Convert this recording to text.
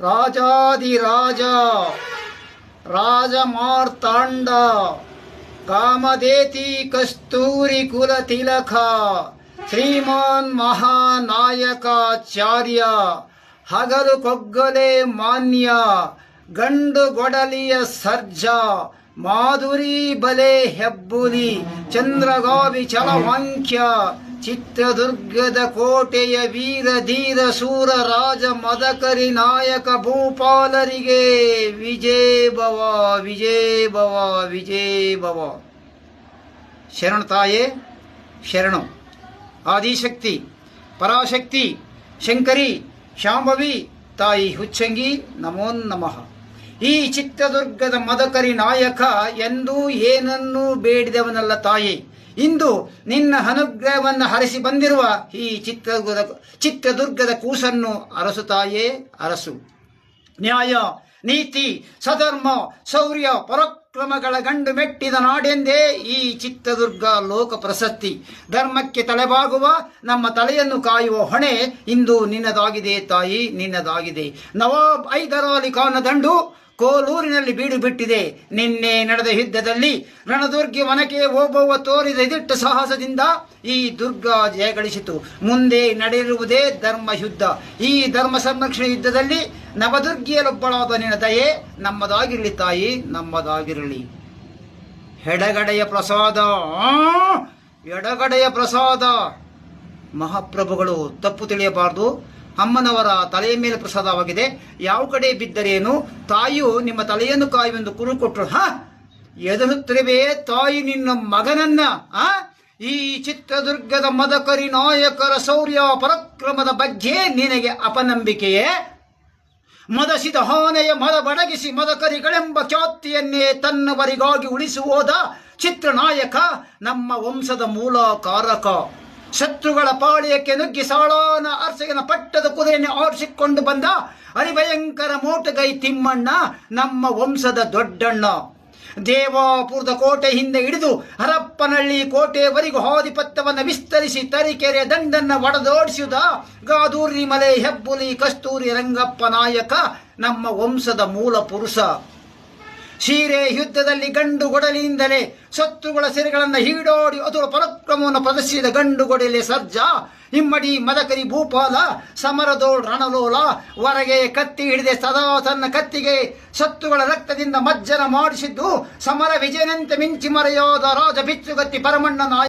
ರಾಜಾದಿರಾಜ ರಾಜಮಾರ್ತಾಂಡ ಕಾಮದೇತಿ ಕಸ್ತೂರಿ ಕುಲ ತಿಲಕ, ಶ್ರೀಮಾನ್ ಮಹಾನಾಯಕಾಚಾರ್ಯ, ಹಗಲು ಕೊಗ್ಗಲೆ ಮಾನ್ಯ, ಗಂಡು ಗೊಡಲಿಯ ಸರ್ಜ, ಮಾಧುರಿ ಬಲೆ ಹೆಬ್ಬುಲಿ, ಚಂದ್ರಗಾವಿ ಚಲವಾಂಕ್ಯ ಚಿತ್ರದುರ್ಗದ ಕೋಟೆಯ ವೀರ ಧೀರ ಸೂರ ರಾಜ ಮದಕರಿ ನಾಯಕ ಭೂಪಾಲರಿಗೆ ವಿಜಯ ಭವ ವಿಜಯ ಭವ ವಿಜಯ ಭವ. ಶರಣ ತಾಯೇ, ಶರಣು. ಆದಿಶಕ್ತಿ, ಪರಾಶಕ್ತಿ, ಶಂಕರಿ, ಶಾಂಭವಿ, ತಾಯಿ ಹುಚ್ಚಂಗಿ, ನಮೋ ನಮಃ. ಈ ಚಿತ್ರದುರ್ಗದ ಮದಕರಿ ನಾಯಕ ಎಂದೂ ಏನನ್ನೂ ಬೇಡಿದವನಲ್ಲ ತಾಯಿ. ಇಂದು ನಿನ್ನ ಅನುಗ್ರಹವನ್ನು ಹರಿಸಿ ಬಂದಿರುವ ಈ ಚಿತ್ರದುರ್ಗದ ಚಿತ್ರದುರ್ಗದ ಕೂಸನ್ನು ಅರಸು ತಾಯೇ, ಅರಸು. ನ್ಯಾಯ, ನೀತಿ, ಸಧರ್ಮ, ಶೌರ್ಯ, ಪರಕ್ರಮಗಳ ಗಂಡು ಮೆಟ್ಟಿದ ನಾಡೆಂದೇ ಈ ಚಿತ್ರದುರ್ಗ ಲೋಕ ಪ್ರಶಸ್ತಿ. ಧರ್ಮಕ್ಕೆ ತಲೆಬಾಗುವ ನಮ್ಮ ತಲೆಯನ್ನು ಕಾಯುವ ಹೊಣೆ ಇಂದು ನಿನ್ನದಾಗಿದೆ ತಾಯಿ, ನಿನ್ನದಾಗಿದೆ. ನವಾಬ್ ಐದರಾಲಿ ಖಾನ ದಂಡು ಕೋಲೂರಿನಲ್ಲಿ ಬೀಡು ಬಿಟ್ಟಿದೆ. ನಿನ್ನೆ ನಡೆದ ಯುದ್ಧದಲ್ಲಿ ರಣದುರ್ಗಿ ಒನಕೆ ಓಬವ್ವ ತೋರಿದ ದಿಟ್ಟ ಸಾಹಸದಿಂದ ಈ ದುರ್ಗ ಜಯಗಳಿಸಿತು. ಮುಂದೆ ನಡೆಯಿರುವುದೇ ಧರ್ಮ ಯುದ್ಧ. ಈ ಧರ್ಮ ಸಂರಕ್ಷಣೆ ಯುದ್ಧದಲ್ಲಿ ನವದುರ್ಗಿಯಲೊಬ್ಬಳಾದ ನಿನ್ನ ದಯೆ ನಮ್ಮದಾಗಿರಲಿ ತಾಯಿ, ನಮ್ಮದಾಗಿರಲಿ. ಎಡಗಡೆಯ ಪ್ರಸಾದ ಎಡಗಡೆಯ ಪ್ರಸಾದ. ಮಹಾಪ್ರಭುಗಳು ತಪ್ಪು ತಿಳಿಯಬಾರದು. ಅಮ್ಮನವರ ತಲೆಯ ಮೇಲೆ ಪ್ರಸಾದವಾಗಿದೆ. ಯಾವ ಕಡೆ ಬಿದ್ದರೇನು ತಾಯಿಯು ನಿಮ್ಮ ತಲೆಯನ್ನು ಕಾಯುವೆಂದು ಕುರು ಕೊಟ್ಟರು ಹ? ಎದುರುತ್ತಿರುವೆ ತಾಯಿ ನಿನ್ನ ಮಗನನ್ನ. ಆ? ಈ ಚಿತ್ರದುರ್ಗದ ಮದಕರಿ ನಾಯಕರ ಶೌರ್ಯ ಪರಕ್ರಮದ ಬಗ್ಗೆ ನಿನಗೆ ಅಪನಂಬಿಕೆಯೇ? ಮದಸಿದ ಹಾನೆಯ ಮದ ಬಡಗಿಸಿ ಮದಕರಿಗಳೆಂಬ ಖ್ಯಾತಿಯನ್ನೇ ತನ್ನವರಿಗಾಗಿ ಉಳಿಸುವುದ ಚಿತ್ರನಾಯಕ, ನಮ್ಮ ವಂಶದ ಮೂಲ ಕಾರಕ. ಶತ್ರುಗಳ ಪಾಳ್ಯಕ್ಕೆ ನುಗ್ಗಿ ಸಾಳಾನ ಅರಸಗನ ಪಟ್ಟದ ಕುದುರೆಯನ್ನು ಆರಿಸಿಕೊಂಡು ಬಂದ ಹರಿಭಯಂಕರ ಮೋಟಗೈ ತಿಮ್ಮಣ್ಣ, ನಮ್ಮ ವಂಶದ ದೊಡ್ಡಣ್ಣ. ದೇವಾಪುರದ ಕೋಟೆ ಹಿಂದೆ ಹಿಡಿದು ಹರಪ್ಪನಹಳ್ಳಿ ಕೋಟೆವರೆಗೂ ಹಾದಿಪತ್ತವನ್ನು ವಿಸ್ತರಿಸಿ ತರೀಕೆರೆ ದಂಡನ್ನ ಒಡೆದೋಡಿಸಿದ ಗಾದೂರಿ ಮಲೆ ಹೆಬ್ಬುಲಿ ಕಸ್ತೂರಿ ರಂಗಪ್ಪ ನಾಯಕ, ನಮ್ಮ ವಂಶದ ಮೂಲ ಪುರುಷ. ಸೀರೆ ಯುದ್ಧದಲ್ಲಿ ಗಂಡು ಗೊಡಲಿಯಿಂದಲೇ ಶತ್ರುಗಳ ಸೆರೆಗಳನ್ನು ಹೀಡೋಡಿ ಅದರ ಪರಕ್ರಮವನ್ನು ಪ್ರದರ್ಶಿಸಿದ ಗಂಡು ಗೊಡಲಿ ಸರ್ಜಾ, ಇಮ್ಮಡಿ ಮದಕರಿ ಭೂಪಾಲ, ಸಮರದೋಳ್ ರಣಲೋಲ ಹೊರಗೆ ಕತ್ತಿ ಹಿಡಿದೆ ಸದಾ ತನ್ನ ಕತ್ತಿಗೆ ಸತ್ತುಗಳ ರಕ್ತದಿಂದ ಮಜ್ಜನ ಮಾಡಿಸಿದ್ದು, ಸಮರ ವಿಜಯನಂತೆ ಮಿಂಚಿ ಮರೆಯೋದ ರಾಜ ಬಿಚ್ಚುಗತ್ತಿ ಪರಮಣ್ಣನ